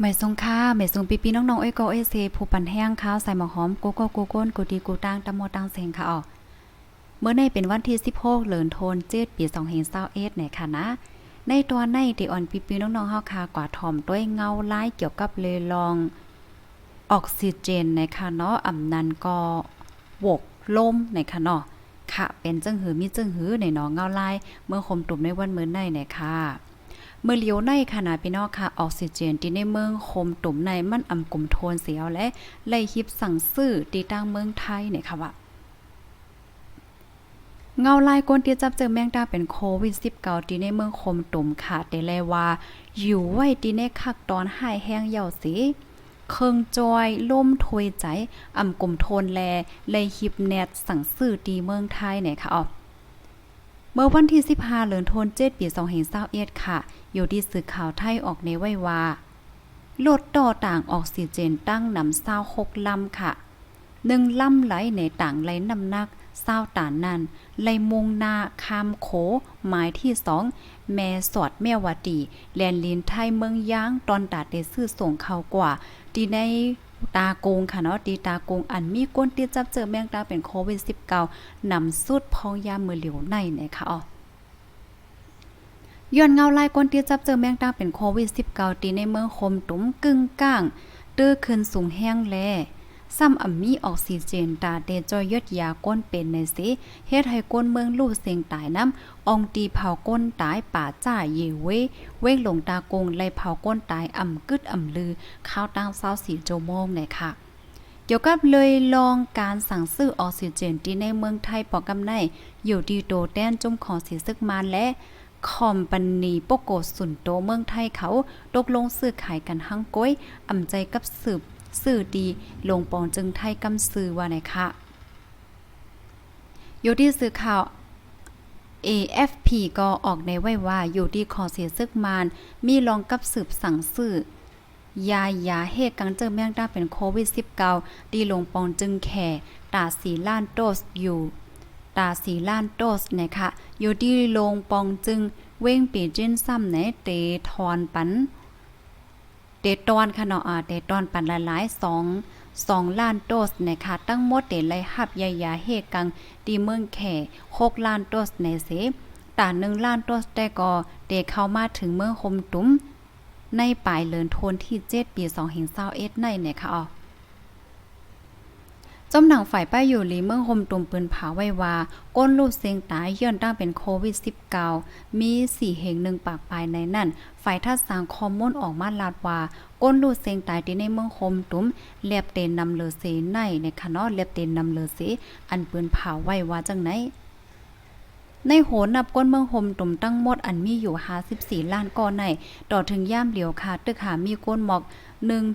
ไม่ทรงค่าไม่ทรงปีปีน้องๆเอ้ยก็เอเซผู้ปันแห้งข้าวใส่หมอหอมกูก็กูก้นกูดีกูตางตะโมตังเสงค่ะอ๋อเมื่อในเป็นวันที่16เดือนธันวาคมปี2521เศร้าเอสเนี่ยค่ะนะ ในตัวในที่อ่อนปีปีน้องๆเฮาค่ะกว่าถ่อมด้วยเงาไลายเกี่ยวกับเลลองออกซิเจนนะคะเนาะอำนันก็วกลมนะคะเนาะค่ะเป็นจังหือมีจังหือในเนาะเงาไลายเมื่อคมตุ่มในวันเมื้อในเนี่ยค่ะ เมื่อเลี้ยวในขนาดพี่น้องค่ะออกซิเจนที่ในเมืองคมตุ่มในมันอำกลุ่มโทนเสียวและไล่ฮิบสั่งซื้อตีตั้งเมืองไทยเนี่ยค่ะว่าเงาลายก้นที่จับเจอแมงดาเป็นโควิด 19 ที่ในเมืองคมตุ่มค่ะแต่แลว่า อยู่ไว้ที่ในคักตอนหายแห้งเหี่ยวสิเคิงจอยล่มถวยใจอำกลุ่มโทนแลเลยฮิบแนตสั่งซื้อตีเมืองไทยเนี่ยค่ะอ๋อ เมื่อวันที่15เดือนธันวาคมปี2021ค่ะ อยู่ที่สื่อข่าวไทยออกในไว้ว่าลดต่อต่างออกซิเจนตั้งนำเศร้าหกลำค่ะหนึ่งลำไหลในต่างไหลนำนักเศร้าตานนั้นไหลมุงนาคามโขหมายที่สองแม่สอดแม่วาตีแลนลินไทยเมืองย่างตอนตาดได้ซื้อส่งเขากว่าดีใน ตาโกงค่ะเนาะตีตาโกงอันมีก้นตีจับเจอแมงดาเป็นโควิด 19นำสุดพองยามมือเหลียวในนะคะอ๋อย้อนเงาลายก้นตีจับเจอแมงดาเป็นโควิด 19 ตีในเมืองคมตุ้มกึ่งก้างตื้อขึ้นสูงแห้งแล ซ้ำอ่ำมีออกซิเจนตาเดจอยยดยาก้นเป็นในสิเฮ็ดให้ก้นเมืองลู่เสียงตายน้ำองตีเผาก้นตายป่าจ้าเยเวเว้งหลงตากงไลเผาก้นตายอ่ำกึดอ่ำลือข้าวตั้ง24ชั่วโจมงเนี่ยค่ะเกี่ยวกับเลยลองการสั่งซื้อออกซิเจนที่ในเมืองไทยปอกำไนอยู่ดีโตแต้นจุ่มของสีซึกมานและคอมปันนีโปโกสุนโตเมืองไทยเขาตกลงซื้อขายกันหั่งก้อยอ่ำใจกับสืบ สื่อดีลงปองจึงไทยกำซื้อว่าไหนคะอยู่ที่สื่อข่าว AFP ก็ออกในไว้ว่าอยู่ที่ขอเสียซึกมาน มีรองกับสืบสั่งซื้อยายาเหตุกังเจอแมงดาเป็นโควิด 19 ดีลงปองจึงแข่ตาสีล้านโดสอยู่ ตาสีล้านโดสนะคะอยู่ที่โรงปองจึงเว้งปีจิ้นซ้ำในเตทอนปัน เดตอนค่ะเนาะอ่าเดตอนปันหลายๆสองสองล้านโดสนะคะตั้งหมดเตไลหับยายาเฮกังดีเมืองแข่หกล้านโดสในเสตาหนึ่งล้านโดสแต่ก็เดเข้ามาถึงเมืองคมตุ้มในปลายเลือนโทนที่7ปี2021ในเนี่ยค่ะอ๋อ จมหนังฝ่ายป้ายอยู่ลีเมืองโฮมตุมปืนผาไว้ว่า ก้นลูกเสียงตายย้อนตั้งเป็นโควิด 19 มี4เหงหนึ่งปากปลายในนั่น ฝ่ายท่าสางคอมมอนออกมาลาดว่า ก้นลูกเสียงตายที่ในเมืองโฮมตุมเลียบเตนนำเลอเสในในคะเนาะเลียบเตนนำเลอเสอันปืนผาไว้ว่าจังไหน ในโหนนับก้นเมืองห่มตุ่มตั้งหมดอันมีอยู่54ล้านก่อในต่อถึงย่ามเหลียวค่ะตึกหามีก้นหมอก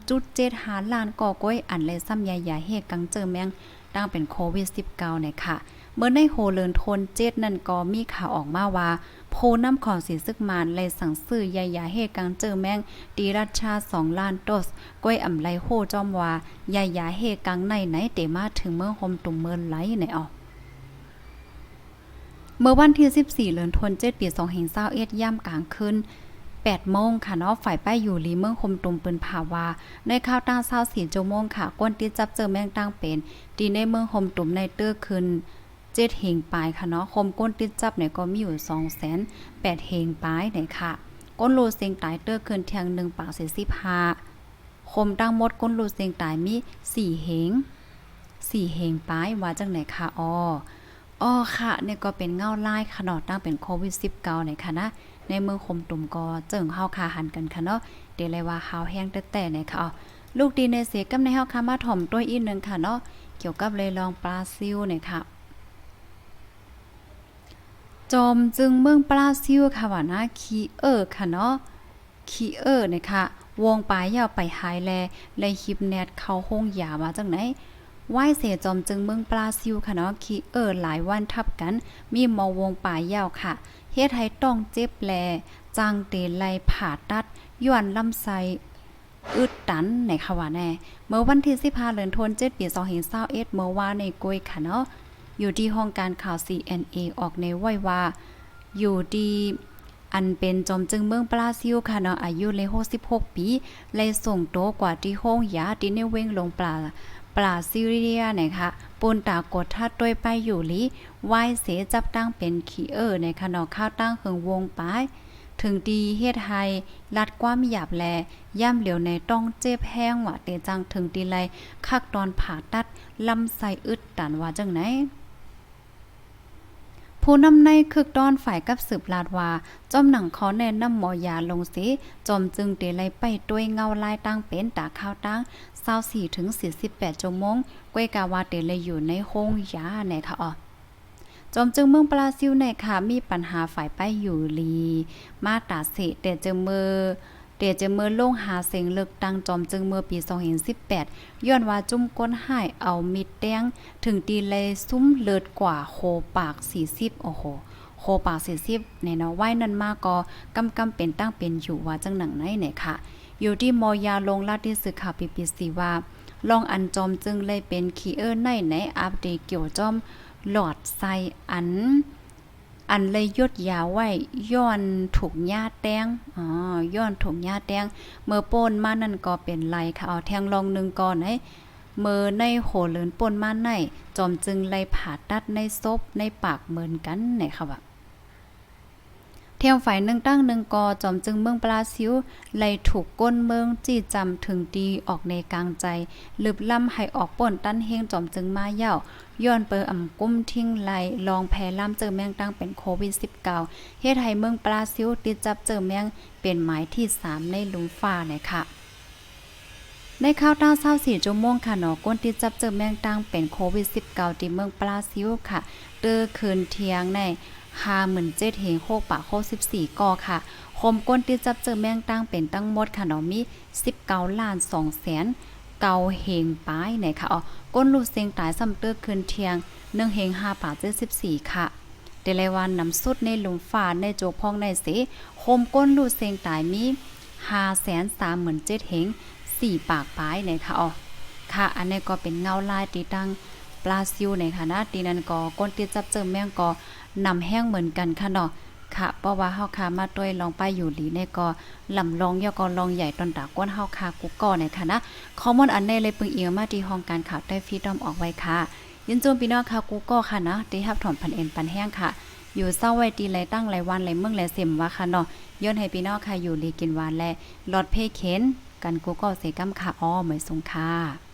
1.75ล้านก่อก้อยอันและซ้ำยายาเฮกังเจอแมงตั้งเป็นโควิด19เนี่ยค่ะ เมื่อในโฮเลินทนเจ็ดนั่นก็มีข่าวออกมาว่าโพน้ำของสีซึกมานเลยสั่งซื้อยายาเฮกังเจอแมงตีรัชชา2ล้านโดสก้อยอ่ำไลโฮจอมว่ายายาเฮกังในไหนเตมาถึงเมืองหมตุ่มเมินไหลในออก เมื่อวันที่ 14เดือนธันวาคมปี2021ย่ำกลางคืน8โมงค่ะเนาะฝ่ายป้ายอยู่ลีเมืองคมตุมปืนผาวาในข้าวตั้ง24ชั่วโมงค่ะก้นที่จับเจอแมงตั้งเป็นดีในเมืองคมตุมในเตื้อคืนเจ็ดเหงปลายค่ะเนาะคมก้นติดจับเนี่ยก็มีอยู่2แสน8เหงปลายเนี่ยค่ะ ก้นโลเสียงตายเตื้อคืนเทียง1ปาก45คมตั้งมดก้นโลเสียงตายมี4เหง4เหงปลายว่าจังไหนค่ะอ้อ อ๋อค่ะเนี่ยก็เป็นเงาไลายขนาดตั้งเป็นโควิด 19 ในค่ะนะ ในเมืองคมตุ่มก็เจิงเฮาคาหันกันค่ะเนาะเดี๋ยวเลยว่าเฮาแห้งแต่แต่ในค่ะอ๋อลูกดีในเสียกับในเฮาคามาถ่อมตัวอีกนึงค่ะเนาะเกี่ยวกับเลยลองปลาซิวเนี่ยค่ะจอมจึงเมืองปลาซิวค่ะว่านะคีเออร์ค่ะเนาะคีเออร์เนี่ยค่ะวงปลายยาวไปหายแลเลยคลิปแนทเข้าห้องยามาจังไหน ไหวเสจอมจึงเมืองปลาซิวค่ะเนาะคีเออหลายวันทับกัน มีมอวงป่ายาวค่ะเฮ็ดให้ต้องเจ็บแลจางเตไลผ่าตัดย้อนลำไส้อึดตันในค่ะว่าแน่ เมื่อวันที่15เดือนธันวาคมปี2021เมื่อวานในกวยค่ะเนาะอยู่ที่ห้องการข่าว CNA ออกในไว้ว่า อยู่ดีอันเป็นจอมจึงเมืองปลาซิวค่ะเนาะอายุเลย66ปี เลยส่งโตกว่าที่ห้องยาที่ในเว้งลงปลา ปลาซิเรียนะคะปูนตากดทัดด้วยไปอยู่ลีไหวเสจับตั้งเป็นขีเออร์ในขนอข้าวตั้งเหิงวงปายถึงดีเฮ็ดไฮลัดความหยาบแลย่ำเหลียวในต้องเจ็บแห้งหวะเตจังถึงดีไลคักตอนผ่าตัดลำไส้อึดตันว่าจังไหน ผู้นำในคึกต้อนฝ่ายกับสืบลาดว่าจอมหนังขาแนะนำหมอยาลงสิจอมจึงเตไลไปด้วยเงาลายตั้งเป็นตาข้าวตั้ง24ถึง48ชั่วโมงกวยกาวาเตเลยอยู่ในห้องยาแน่ค่ะอ๋อจอมจึงเมืองปลาซิวในค่ะมีปัญหาฝ่ายไปอยู่ลี มาตาเสแต่จอมือ เตจะเมื่อลงหาเสียงเลือกตั้งจอมจึงเมื่อปี 2018 ย้อนว่าจุ่มก้นหายเอามิดแดงถึงตีเลยซุ่มเลิศกว่าโคปาก 40 โอ้โหโคปาก 40ในเนาะไว้นั่นมากก็กำกำเป็นตั้งเป็นอยู่ว่าจังหนังไหนเนี่ยค่ะ อยู่ที่มอยาลงลาดที่สื่อข่าวปีปีสีว่าลองอันจอมจึงเลยเป็นคีเออร์ในในอัปเดตเกี่ยวจอมหลอดไซอัน อันเลยยดยาวไว้ย้อนถูกหญ้าแตงอ๋อย้อนถูกหญ้าแตงเมื่อป่นมานั่นก็เป็นไรค่ะเอาแทงลองหนึงก่อนให้เมื่อในโหเลินป่นมาในจอมจึงไลผ่าตัดในซบในปากเหมือนกันไหนค่ะว่า เทียวฝ่ายหนึ่งตั้งหนึ่งกอจอมจึงเมืองปลาซิวไลถูกก้นเมืองจี้จำถึงดีออกในกลางใจลืบล่ำให้ออกป่นตั้นเฮงจอมจึงมาเย่าย้อนเปออ่ำกุ้มทิ้งไลลองแพ้ล่ำเจอแมงตั้งเป็นโควิด -19 เฮ็ดให้เมืองปลาซิวติดจับเจอแมงเป็นหมายที่ 3 ในลุมฟ้าเนี่ยค่ะในข้าวต้าเศร้าสี่ชั่วโมงค่ะเนาะก้นที่จับเจอแมงตั้งเป็นโควิด -19 ที่เมืองปลาซิวค่ะเตอคืนเทียงใน 57,000เฮงโคกปากโค14กอค่ะคมก้นที่จับเจอแมงตั้งเป็นตั้งหมดค่ะเนาะมี19ล้าน2แสนเกาเฮงป้ายไหนค่ะอ๋อก้นลูกเสียงตายซ้ำเตือคืนเที่ยง1เฮง5ปาก74ค่ะเดลายวันนำสุดในหลุมฟ้าในโจกพองในเสโคมก้นลูกเสียงตายมี537,000เฮงสี่ปากปลายเนี่ยค่ะอ๋อค่ะ อันนี้ก็เป็นเงาลายตีตั้ง ปลาซิวในค่ะนะตีนั้นก็ก้นติดจับเจอแมงก็นำแห้งเหมือนกันค่ะเนาะค่ะเพราะว่าเฮาคามาด้วยลองไปอยู่หลีในก็ลำลองยอก็ลองใหญ่ตอนตาก้นเฮาคากุกก่อในค่ะนะข้อมูลอันในเลยปึงเอียมาที่ห้องการข่าวได้ฟีดอมออกไว้ค่ะ ยินจมพี่น้องค่ะกุกก่อค่ะนะที่รับถอนพันเอ็นปันแห้งค่ะอยู่เศร้าไว้ตีไรตั้งไรวันไรเมืองไรเสมว่าค่ะเนาะย้อนให้พี่น้องค่ะอยู่ลีกินหวานและหลอดเพเข็นกันกูก็เสกำค่ะอ้อเหมยสงค่ะ